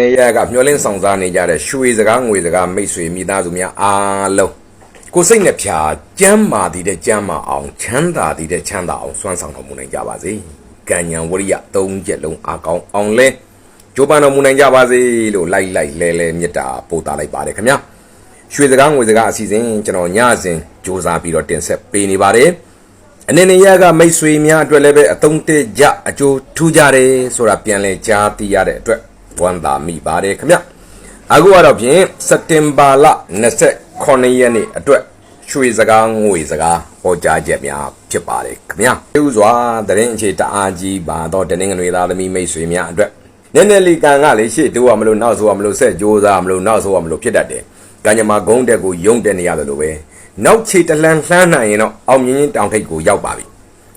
နေရကမျောလင်းဆောင်စားနေကြတဲ့ရွှေစကားငွေစကားမိတ်ဆွေမိသားစုများအားလုံးကိုယ်စိတ်နဲ့ဖြာကြမ်းမာသည်တဲ့ကြမ်းမာအောင်ချမ်းသာသည်တဲ့ချမ်းသာအောင်စွမ်းဆောင်တော်မူနိုင်ကြပါစေ။ကံဉဏ်ဝရိယသုံးချက်လုံးအားကောင်းအောင်လဲကြိုးပမ်းတော်မူနိုင်ကြပါစေလို့လိုက်လိုက်လဲလဲမေတ္တာပို့တာလိုက်ပါတယ်ခင်ဗျာ။ရွှေစကားငွေစကားအစီအစဉ်ကျွန်တော်ညစဉ်စူးစမ်းပြီးတော့တင်ဆက်ပေးနေပါတယ်။အနေနဲ့ရကမိတ်ဆွေများအတွက်လည်းပဲအသုံးတကြအကျိုးထူးကြတယ်ဆိုတာပြန်လဲကြားသိရတဲ့အတွက် ဝမ်းသာမိပါတယ်ခင်ဗျအခုကတော့ဖြင့်စက်တင်ဘာလ29ရက်နေ့အတွက်ရွှေစကားငွေစကားဟောကြားချက်များဖြစ်ပါတယ်ခင်ဗျဥစွာသတင်းအခြေတအားကြီးပါတော့တနင်္ဂနွေသားသမီးမိတ်ဆွေများအတွက်နည်းနည်းလေးကံကလေးရှေ့တိုးရမလို့နောက်ဆိုရမလို့ဆက်ကြိုးစားမလို့နောက်ဆိုရမလို့ဖြစ်တတ်တယ်ကံကြမ္မာဂုံးတက်ကိုယုံတက်နေရတယ်လို့ပဲနောက်ခြေတလှန်လှမ်းနိုင်ရင်တော့အောင်မြင်ရင်တောင်ထိပ်ကိုရောက်ပါပြီ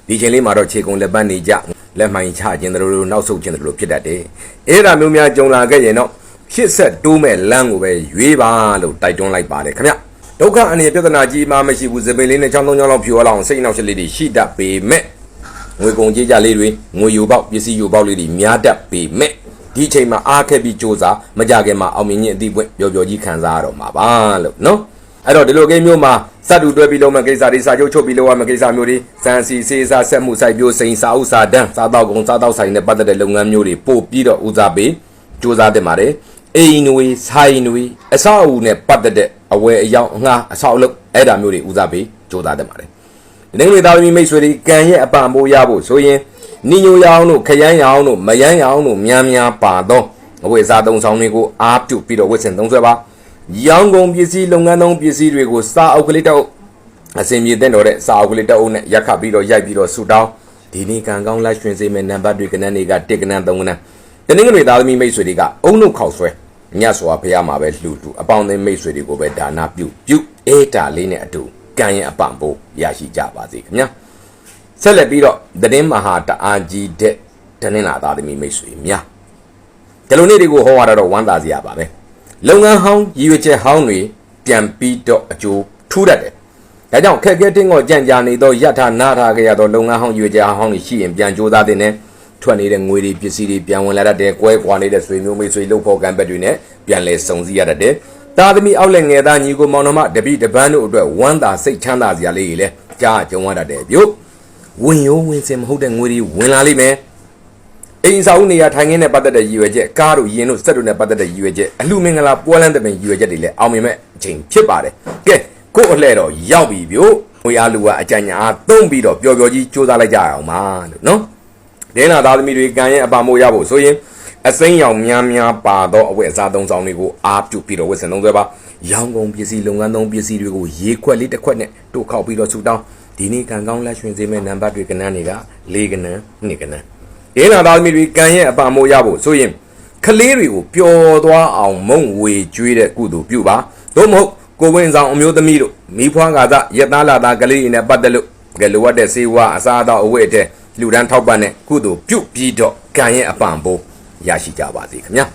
ဒီချိန်လေးမှာတော့ခြေကုံလက်ပတ်နေကြ လက်မှန်ချခြင်းတို့နောက်ဆုတ်ခြင်းတို့ဖြစ်တတ်တယ်အဲ့ဒါမျိုးများကြုံလာခဲ့ရင်တော့ရှစ်ဆက်တိုးမဲ့လမ်းကိုပဲရွေးပါလို့တိုက်တွန်းလိုက်ပါတယ်ခင်ဗျဒုက္ခအနေပြဿနာကြီးမှမရှိဘူးစပင်းလေးနဲ့ချောင်းသုံးချောင်းလောက်ဖြူအောင်စိတ်နှောက်ရှက်လေးတွေရှိတတ်ပေမဲ့ငွေကုန်ကြေးကြလေးတွေငွေယူပေါက်ပစ္စည်းယူပေါက်လေးတွေများတတ်ပေမဲ့ဒီချိန်မှာအားခက်ပြီးစ조사မကြခင်မှာအောင်မြင်ခြင်းအသီးပွင့်ပျော်ပျော်ကြီးခံစားရတော့မှာပါလို့နော် အဲ့တော့ဒီလိုကိန်းမျိုးမှာစတူတွဲပြီးလုံးမဲ့ကိစ္စတွေစာချုပ်ချုပ်ပြီးလုံးဝမဲ့ကိစ္စမျိုးတွေစံစီစေးစားဆက်မှုစိုက်ပျိုးစိန်စာဥစာတန်းစားတော့ကုန်စားတော့ဆိုင်နဲ့ပတ်သက်တဲ့လုပ်ငန်းမျိုးတွေပို့ပြီးတော့ဦးစားပေးစူးစမ်းတင်ပါတယ်အိမ်နွေဆိုင်နွေအဆောက်အဦနဲ့ပတ်သက်တဲ့အဝယ်အယောင်အငှားအဆောက်အလုပ်အဲ့ဒါမျိုးတွေဦးစားပေးစူးစမ်းတင်ပါတယ်ဒီနေ့တွေသားသမီးမိတ်ဆွေတွေကံရဲ့အပံပိုးရဖို့ဆိုရင်နိညိုရအောင်တို့ခရမ်းရအောင်တို့မယမ်းရအောင်တို့များများပါတော့အဝယ်စားသုံးဆောင်တွေကိုအားပြုပြီးတော့ဝတ်ဆင်သုံးဆွဲပါ ရောင်းကုန်ပစ္စည်းလုပ်ငန်းသုံးပစ္စည်းတွေကိုစာအုပ်ကလေးတောက်အစင်ပြေတဲ့တော့တဲ့စာအုပ်ကလေးတောက်အုပ်နဲ့ရက်ခတ်ပြီးတော့ရိုက်ပြီးတော့ဆူတောင်းဒီနေ့ကံကောင်းလိုက်ရွှင်စေမယ့်နံပါတ်တွေကနန်းတွေက1ကနန်း3ကနန်းတနင်္ဂနွေသားသမီးမိတ်ဆွေတွေကအုံနှုတ်ခေါက်ဆွဲညတ်စွာဖះမှာပဲလှူတူအပေါင်းအသင်းမိတ်ဆွေတွေကိုပဲဒါနာပြုပြုအေးတာလေးနဲ့အတူကံရဲ့အပံပိုးရရှိကြပါစေခင်ဗျာဆက်လက်ပြီးတော့သတင်းမဟာတအားကြီးတဲ့တနင်္လာသားသမီးမိတ်ဆွေများဒီလိုနေ့တွေကိုဟောရတော့ဝမ်းသာစရာပါပဲ လုပ်ငန်းဟောင်းရည်ရွယ်ချက်ဟောင်းတွေပြန်ပြီးတော့အကျိုးထူးတတ်တယ်ဒါကြောင့်ခက်ခဲတင်းကိုကြံ့ကြာနေသောယထာနာထားကြရသောလုပ်ငန်းဟောင်းရွေကြဟောင်းတွေရှိရင်ပြန်ကြိုးစားတဲ့နဲ့ထွက်နေတဲ့ငွေတွေပစ္စည်းတွေပြန်ဝင်လာတတ်တယ်၊ကွဲကွာနေတဲ့ဆွေမျိုးမိတ်ဆွေလှုပ်ဖို့ကံပက်တွေနဲ့ပြန်လဲစုံစည်းရတတ်တယ်။တာသမီအောက်လက်ငယ်သားညီကိုမောင်နှမတပိတပန်းတို့အတွက်ဝမ်းသာစိတ်ချမ်းသာစရာလေးတွေလည်းကြားကြုံရတတ်တယ်ပြုတ်ဝင်ရိုးဝင်စင်မဟုတ်တဲ့ငွေတွေဝင်လာလိမ့်မယ်။ အိမ်ဆောင်နေရထိုင်ခင်းနဲ့ပတ်သက်တဲ့ရည်ရွယ်ချက်ကားတို့ရင်တို့စက်တို့နဲ့ပတ်သက်တဲ့ရည်ရွယ်ချက်အလှမင်္ဂလာပွဲလန်းတဲ့ပင်ရည်ရွယ်ချက်တွေလည်းအောင်မြင်မဲ့အချိန်ဖြစ်ပါတယ်။ကဲကို့အလှဲ့တော့ရောက်ပြီပြုတ်ငွေအားလူကအကြံညာသုံးပြီးတော့ပျော်ပျော်ကြီးစူးစမ်းလိုက်ကြရအောင်ပါလို့နော်ဒင်းနာသားသမီးတွေကံရဲ့အပါမိုးရဖို့ဆိုရင်အစိမ်းရောင်များများပါသောအဝတ်အစားသုံးဆောင်တွေကိုအားပြုပြီးတော့ဝတ်ဆင်သုံးဆွဲပါရောင်းကုန်ပစ္စည်းလုပ်ငန်းသုံးပစ္စည်းတွေကိုရေခွက်လေးတစ်ခွက်နဲ့တို့ခောက်ပြီးတော့ဆူတောင်းဒီနေ့ကံကောင်းလက်ရွှင်စေမဲ့နံပါတ်တွေကနန်းတွေက၄ကနန်း၂ကနန်း ဒင်းနာသားသမီးတွေကံရဲ့အပါမိုးရဖို့ဆိုရင်ကလေးတွေကိုပျော်သွားအောင်မုံဝေကျွေးတဲ့ကုသိုလ်ပြုပါသို့မဟုတ်ကိုဝင်ဆောင်အမျိုးသမီးတို့မိဖွားကသာရက်သားလာသားကလေးတွေနဲ့ပတ်သက်လို့ကလိုအပ်တဲ့စေဝါအစားအသောက်အဝတ်အထည်လူဒန်းထောက်ပံ့တဲ့ကုသိုလ်ပြုပြီးတော့ကံရဲ့အပံပိုးရရှိကြပါစေခင်ဗျာ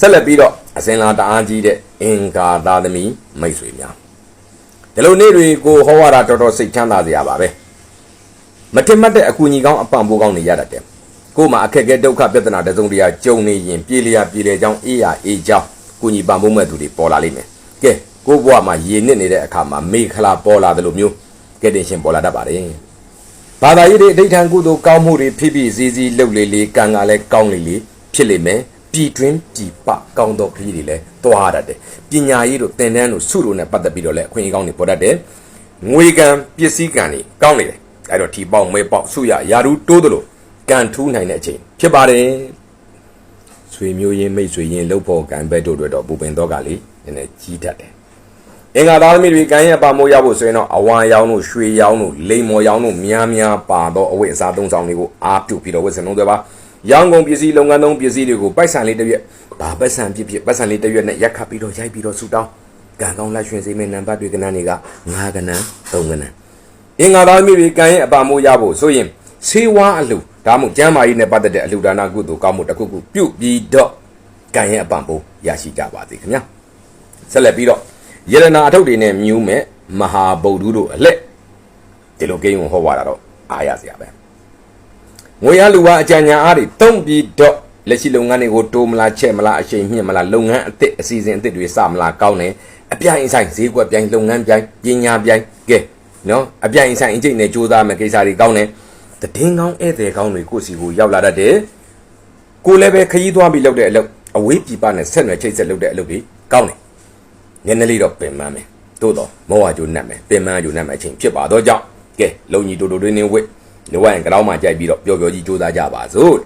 ဆက်လက်ပြီးတော့အစင်လာတအားကြီးတဲ့အင်္ဂါသားသမီးမိတ်ဆွေများဒီလိုနေ့တွေကိုဟောရတာတော်တော်စိတ်ချမ်းသာစရာပါပဲမထင်မှတ်တဲ့အကူအညီကောင်းအပံပိုးကောင်းနေရတတ်တယ် ကို့မှာအခက်အခဲဒုက္ခပြဿနာတစုံတရာကြုံနေရင်ပြေလျာပြေလျကြောင်းအေးရအေးကြောင်းကုညီပံပိုးမဲ့သူတွေပေါ်လာလိမ့်မယ်ကဲကို့ဘဝမှာရေနစ်နေတဲ့အခါမှာမေခလာပေါ်လာတယ်လို့မျိုးကဲတင်ရှင်ပေါ်လာတတ်ပါတယ်ဘာသာရေးတွေအဋ္ဌံကုသိုလ်ကောင်းမှုတွေဖြစ်ဖြစ်စည်းစည်းလှုပ်လေလေကံကလည်းကောင်းလေလေဖြစ်လိမ့်မယ်ပြည်တွင်းပြည်ပကောင်းသောခရီးတွေလည်းတွားတတ်တယ်ပညာရေးတို့သင်တန်းတို့စုတို့နဲ့ပတ်သက်ပြီးတော့လည်းအခွင့်အရေးကောင်းတွေပေါ်တတ်တယ်ငွေကံပစ္စည်းကံတွေကောင်းနေတယ်အဲ့တော့ထီပေါက်မဲပေါက်စုရယာရူတိုးသလို ကံထူးနိုင်တဲ့အချိန်ဖြစ်ပါတယ်ဆွေမျိုးရင်းမိတ်ဆွေရင်းလှုပ်ဖို့ကံဘက်တို့အတွက်တော့ပူပင်တော့ကလေးနည်းနည်းကြီးတတ်တယ်အင်္ဂါသားသမီးတွေကံရဲ့ပါမိုးရဖို့ဆိုရင်တော့အဝါရောင်တို့ရွှေရောင်တို့လိမ်မော်ရောင်တို့များများပါတော့အဝတ်အစားသုံးဆောင်တွေကိုအားပြုပြီးတော့ဝတ်ဆင်လုံးသွဲပါရောင်းကုန်ပစ္စည်းလုပ်ငန်းသုံးပစ္စည်းတွေကိုပိုက်ဆံလေးတစ်ရွက်ဘာပိုက်ဆံဖြစ်ဖြစ်ပိုက်ဆံလေးတစ်ရွက်နဲ့ရက်ခတ်ပြီးတော့ရိုက်ပြီးတော့ဆူတောင်းကံကောင်းလက်ရွှင်စေမယ့်နံပါတ်တွေကဏ္ဍတွေက9ကဏ္ဍ3ကဏ္ဍအင်္ဂါသားသမီးတွေကံရဲ့အပါမိုးရဖို့ဆိုရင်ဆေးဝါးအလှ ဒါမှမဟုတ်ကျမ်းမာရေးနဲ့ပတ်သက်တဲ့အလှဒါနကုသိုလ်ကောင်းမှုတစ်ခုခုပြုပြီးတော့ကံရဲ့အပံပိုးရရှိကြပါစေခင်ဗျာဆက်လက်ပြီးတော့ယရနာအထုပ်တွေနဲ့မြူးမဲ့မဟာဗုဒ္ဓတို့အလက်ဒီလိုကိန်းကိုဟောပါတာတော့အားရစရာပဲငွေရလူဝါအကြံညာအားတွေတုံးပြီးတော့လက်ရှိလုပ်ငန်းတွေကိုတိုးမလားချက်မလားအချိန်မြင့်မလားလုပ်ငန်းအသစ်အစီအစဉ်အသစ်တွေစမလားကောင်းတယ်အပြိုင်အဆိုင်ဈေးကွက်ပြိုင်လုပ်ငန်းပြိုင်ပညာပြိုင်ကဲနော်အပြိုင်အဆိုင်အကျိတ်နဲ့ကြိုးစားမယ်ကိစ္စတွေကောင်းတယ် တည်င်းကောင်းဧည့်သည်ကောင်းတွေကိုယ့်စီကိုရောက်လာတတ်တယ်ကိုယ်လည်းပဲခရီးသွားပြီးလုပ်တဲ့အလုပ်အဝေးပြည်ပနဲ့ဆက်နွယ်ချိတ်ဆက်လုပ်တဲ့အလုပ်တွေကောင်းတယ်နည်းနည်းလေးတော့ပင်ပန်းမယ်သို့တော့မောဟကြိုးနှက်မယ်ပင်ပန်းကြိုးနှက်မယ်အချိန်ဖြစ်ပါတော့ကြောင့်ကဲလုံကြီးတူတူတွင်းနေဝစ်လိုဝိုင်းကြောင်းမှကြိုက်ပြီးတော့ပျော်ပျော်ကြီးကြိုးစားကြပါစို့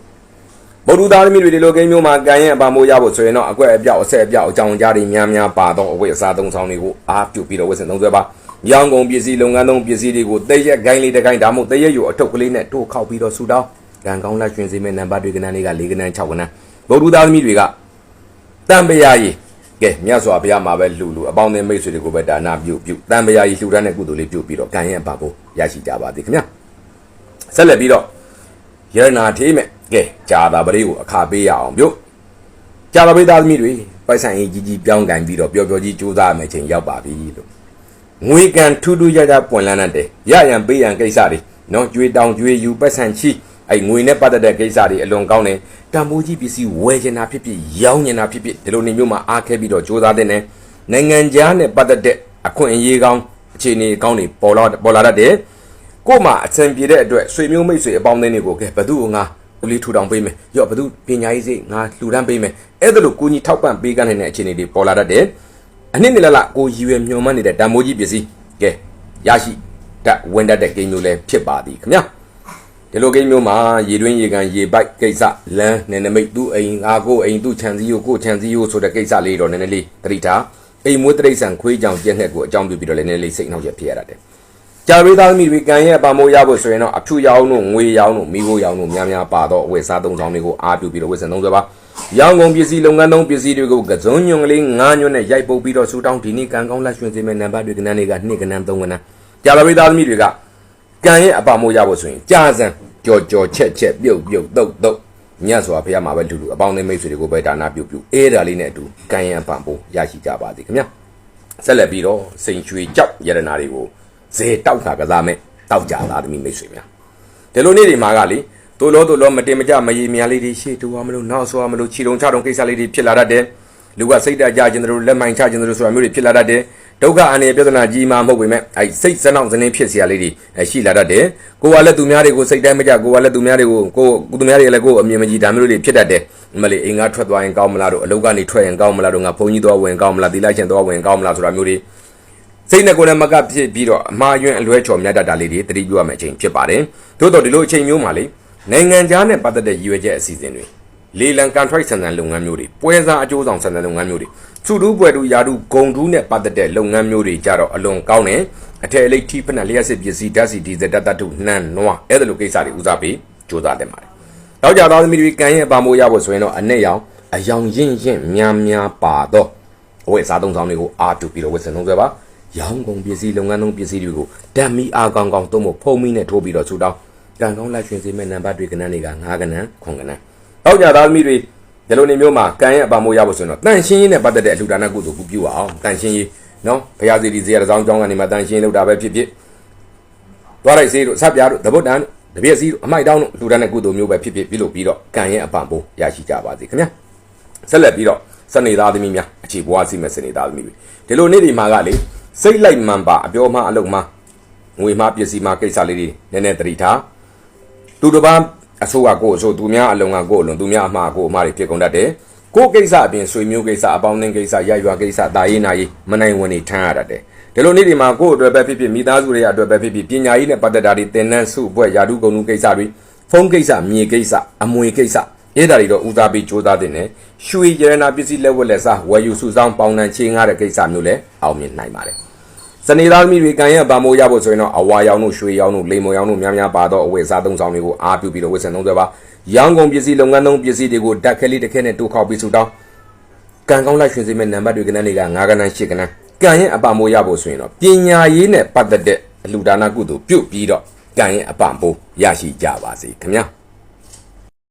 ဗုဒ္ဓသားသမီးတွေဒီလိုကိန်းမျိုးမှာကံရဲ့အပါမိုးရဖို့ဆိုရင်တော့အကွက်အပြောက်အဆက်အပြောက်အကြောင်းကြားတွေများများပါတော့အဝတ်အစားသုံးဆောင်တွေကိုအားပြုပြီးတော့ဝတ်ဆင်သုံးဆွဲပါ ရောင်းကုန်ပစ္စည်းလုပ်ငန်းသုံးပစ္စည်းတွေကိုတရက်ဂိုင်းလေးတစ်ဂိုင်းဒါမှမဟုတ်တရက်ယူအထုပ်ကလေးနဲ့တိုးခောက်ပြီးတော့ဆူတောင်းကံကောင်းလက်ရွှင်စေမဲ့နံပါတ်တွေကနန်းလေးက၄ကနန်း၆ကနန်းဗုဒ္ဓသားသမီးတွေကတန်ပရာကြီးကဲမြတ်စွာဘုရားမှာပဲလှူလှူအပေါင်းအသင်းမိတ်ဆွေတွေကိုပဲဒါနပြုပြုတန်ပရာကြီးလှူဒန်းတဲ့ကုသိုလ်လေးပြုပြီးတော့ကံရဲ့အပါကိုရရှိကြပါသည်ခင်ဗျာဆက်လက်ပြီးတော့ရတနာထေးမဲ့ကဲကြာတာပရိကိုအခါပေးရအောင်ပြုကြာတာပရိသားသမီးတွေပိုက်ဆံကြီးကြီးကြီးပြောင်းကန်ပြီးတော့ပျော်ပျော်ကြီးကြိုးစားမယ်ချိန်ရောက်ပါပြီလို့ ငွေကန်ထူးထူးရရပွင့်လန်းတဲ့ရရန်ပေးရန်ကိစ္စတွေနော်ကြွေတောင်ကြွေယူပတ်ဆံချီအဲ့ငွေနဲ့ပတ်သက်တဲ့ကိစ္စတွေအလွန်ကောင်းတယ်တံမိုးကြီးပစ္စည်းဝယ်ချင်တာဖြစ်ဖြစ်ရောင်းချင်တာဖြစ်ဖြစ်ဒီလိုနေမျိုးမှာအားခဲပြီးတော့ကြိုးစားတဲ့နဲ့နိုင်ငံခြားနဲ့ပတ်သက်တဲ့အခွင့်အရေးကောင်းအခြေအနေကောင်းတွေပေါ်လာပေါ်လာတတ်တယ်ကို့မှာအဆင်ပြေတဲ့အတွက်ဆွေမျိုးမိတ်ဆွေအပေါင်းအသင်းတွေကိုကဲဘသူ့ကိုငါဦးလေးထူထောင်ပေးမယ်ရော့ဘသူပညာရေးစိတ်ငါလှူဒန်းပေးမယ်အဲ့ဒါလိုကိုကြီးထောက်ပံ့ပေးကနေတဲ့အခြေအနေတွေပေါ်လာတတ်တယ် အနှစ်နှစ်လလကိုရည်ရွယ်မျှော်မှန်းနေတဲ့တံမိုးကြီးပစ္စည်းကဲရရှိတတ်ဝင်တတ်တဲ့ကိန်းမျိုးလည်းဖြစ်ပါသည်ခင်ဗျာဒီလိုကိန်းမျိုးမှာရေတွင်းရေကန်ရေပိုက်ကိစ္စလမ်းနယ်နမိတ်သူ့အိမ်ငါကိုအိမ်သူ့ခြံစည်းရိုးကိုခြံစည်းရိုးဆိုတဲ့ကိစ္စလေးတော့နည်းနည်းလေးသတိထားအိမ်မွေးတိရစ္ဆာန်ခွေးကြောင်ပြက်ငှက်ကိုအကြောင်းပြုပြီးတော့လည်းနည်းနည်းလေးစိတ်နှောက်ရဖြစ်ရတတ်တယ် ကြာရေးသားသမီးတွေကံရဲ့အပါမိုးရဖို့ဆိုရင်တော့အဖြူရောင်တို့ငွေရောင်တို့မိခိုးရောင်တို့များများပါတော့အဝတ်စားသုံးဆောင်တွေကိုအားပြုပြီးတော့ဝတ်ဆင်သုံးစွဲပါရောင်ကုန်ပစ္စည်းလုပ်ငန်းသုံးပစ္စည်းတွေကိုကစုံညွန်ကလေးငါးညွန့်နဲ့ရိုက်ပုတ်ပြီးတော့စူတောင်းဒီနေ့ကံကောင်းလက်ရွှင်စေမယ့်နံပါတ်တွေကနန်းတွေက2ကနန်း3ကနန်းကြာရေးသားသမီးတွေကကံရဲ့အပါမိုးရဖို့ဆိုရင်ကြာစံကြော်ကြော်ချက်ချက်ပြုတ်ပြုတ်တုတ်တုတ်မြတ်စွာဘုရားမှာပဲလူလူအပေါင်းအသင်းမိတ်ဆွေတွေကိုပဲဒါနာပြုတ်ပြုတ်အေးဒါလေးနဲ့အတူကံရန်ပံပိုးရရှိကြပါသည်ခင်ဗျာဆက်လက်ပြီးတော့စိန်ရွှေကြောက်ရတနာတွေကို ဈေးတောက်တာကစားမဲ့တောက်ကြသားသမီးမိတ်ဆွေများဒီလိုနေ့ဒီမှာကလေတို့လို့တို့လို့မတင်မကြမရေမြန်လေးတွေရှေ့တူအောင်မလို့နောက်ဆိုအောင်မလို့ခြေတုံချတုံကိစ္စလေးတွေဖြစ်လာတတ်တယ်လူကစိတ်ဓာတ်ကြခြင်းတို့လက်မိုင်ချခြင်းတို့ဆိုတာမျိုးတွေဖြစ်လာတတ်တယ်ဒုက္ခအနေပြဿနာကြီးမှမဟုတ်ပေမဲ့အဲစိတ်စနောက်စနေဖြစ်စရာလေးတွေရှိလာတတ်တယ်ကိုကလည်းသူများတွေကိုစိတ်တိုင်းမကြကိုကလည်းသူများတွေကိုကိုကိုသူများတွေလည်းကိုအမြင်မကြည်ဒါမျိုးတွေဖြစ်တတ်တယ်မလေးအိမ်ကထွက်သွားရင်ကောင်းမလားတို့အလုပ်ကနေထွက်ရင်ကောင်းမလားတို့ငါဘုံကြီးသွားဝင်ကောင်းမလားသီလရှင်သွားဝင်ကောင်းမလားဆိုတာမျိုးတွေ စိတ်နဲ့ကိုယ်နဲ့မကဖြစ်ပြီးတော့အမှားယွင်းအလွဲချော်မြတ်တတ်တာလေးတွေတတိပြုရမယ့်အချိန်ဖြစ်ပါတယ်သို့တော်ဒီလိုအချိန်မျိုးမှာလေနိုင်ငံခြားနဲ့ပတ်သက်တဲ့ရည်ရွယ်ချက်အစီအစဉ်တွေလေလံကန်ထရိုက်ဆန်ဆန်လုပ်ငန်းမျိုးတွေပွဲစားအကျိုးဆောင်ဆန်ဆန်လုပ်ငန်းမျိုးတွေစုတူးပွဲတူယာတူဂုံတူးနဲ့ပတ်သက်တဲ့လုပ်ငန်းမျိုးတွေကြတော့အလွန်ကောင်းတယ်အထည်အလိတ်ထိဖက်နဲ့လျှက်စစ်ပစ္စည်းဓာတ်စီဒီဇယ်တတ်တတ်တို့နှမ်းနွားအဲ့ဒါလိုကိစ္စတွေဦးစားပေးကြိုးစားတင်ပါတယ်နောက်ကြသားသမီးတွေကံရဲ့ပါမိုးရဖို့ဆိုရင်တော့အနဲ့ရောင်အယောင်ရင့်ရင့်များများပါတော့အဝတ်အစားသုံးဆောင်တွေကိုအာတူပြီးတော့ဝတ်ဆင်သုံးဆွဲပါ ရောင်းကုန်ပစ္စည်းလုပ်ငန်းသုံးပစ္စည်းတွေကိုဓာတ်မီအားကောင်းကောင်းသုံးဖို့ဖုံးမီနဲ့ထိုးပြီးတော့ဆူတောင်းကံကောင်းလက်ရွှင်စေမဲ့နံပါတ်တွေကနန်းတွေက9ကနန်း9ကနန်းနောက်ကြသားသမီးတွေဒီလိုနေမျိုးမှာကံရဲ့အပါမိုးရဖို့ဆိုရင်တော့တန်ရှင်းရေးနဲ့ပတ်သက်တဲ့အလှူဒါနကုသိုလ်ကူပြုအောင်တန်ရှင်းရေးနော်ဘုရားစီဒီဇေယျတောင်းကျောင်းကနေမှတန်ရှင်းလုပ်တာပဲဖြစ်ဖြစ်သွားလိုက်စေးတို့ဆက်ပြားတို့တပုတ်တန်တပြည့်စီအမိုက်တောင်းတို့လှူဒါနကုသိုလ်မျိုးပဲဖြစ်ဖြစ်ပြုလုပ်ပြီးတော့ကံရဲ့အပံပိုးရရှိကြပါစေခင်ဗျာဆက်လက်ပြီးတော့စနေသားသမီးများအခြေဘွားစီမဲ့စနေသားသမီးတွေဒီလိုနေ့ဒီမှာကလေ စိတ်လိုက်မှန်ပါအပြောမှအလုံးမှငွေမှပစ္စည်းမှကိစ္စလေးတွေနည်းနည်းတတိထားသူတစ်ပါးအဆိုးကကိုယ်အဆိုးသူများအလုံးကကိုယ်အလုံးသူများအမှားကိုအမှားတွေဖြစ်ကုန်တတ်တယ်ကိုယ်ကိစ္စအပြင်ဆွေမျိုးကိစ္စအပေါင်းအသင်းကိစ္စရရွာကိစ္စတာရေးနာရေးမနိုင်ဝင်နေထမ်းရတတ်တယ်ဒီလိုနေ့ဒီမှာကိုယ်အတွက်ပဲဖြစ်ဖြစ်မိသားစုတွေအတွက်ပဲဖြစ်ဖြစ်ပညာရေးနဲ့ပတ်သက်တာတွေသင်တန်းစုဘွဲ့ယာတုကုန်မှုကိစ္စတွေဖုန်းကိစ္စမြေကိစ္စအမွေကိစ္စ အဲ့ဒါတွေတော့ဦးစားပေးစူးစမ်းတင်တယ်ရွှေရတနာပစ္စည်းလက်ဝက်လက်စားဝယ်ယူစုဆောင်းပေါင်နှံချင်းငားတဲ့ကိစ္စမျိုးလည်းအောင်မြင်နိုင်ပါတယ်စနေသားသမီးတွေကံရဗာမိုးရဖို့ဆိုရင်တော့အဝါရောင်တို့ရွှေရောင်တို့လိမ္မော်ရောင်တို့များများပါတော့အဝတ်အစားသုံးဆောင်တွေကိုအားပြုပြီးတော့ဝတ်ဆင်သုံးစွဲပါရောင်းကုန်ပစ္စည်းလုပ်ငန်းသုံးပစ္စည်းတွေကိုဓာတ်ခဲလေးတစ်ခဲနဲ့တိုးခောက်ပြီးစုတောင်းကံကောင်းလိုက်ရွှင်စေမဲ့နံပါတ်တွေကနန်းတွေက9ကနန်း10ကနန်းကံရဲ့အပမိုးရဖို့ဆိုရင်တော့ပညာရေးနဲ့ပတ်သက်တဲ့အလှူဒါနကုသိုလ်ပြုတ်ပြီးတော့ကံရဲ့အပမိုးရရှိကြပါစေခင်ဗျာ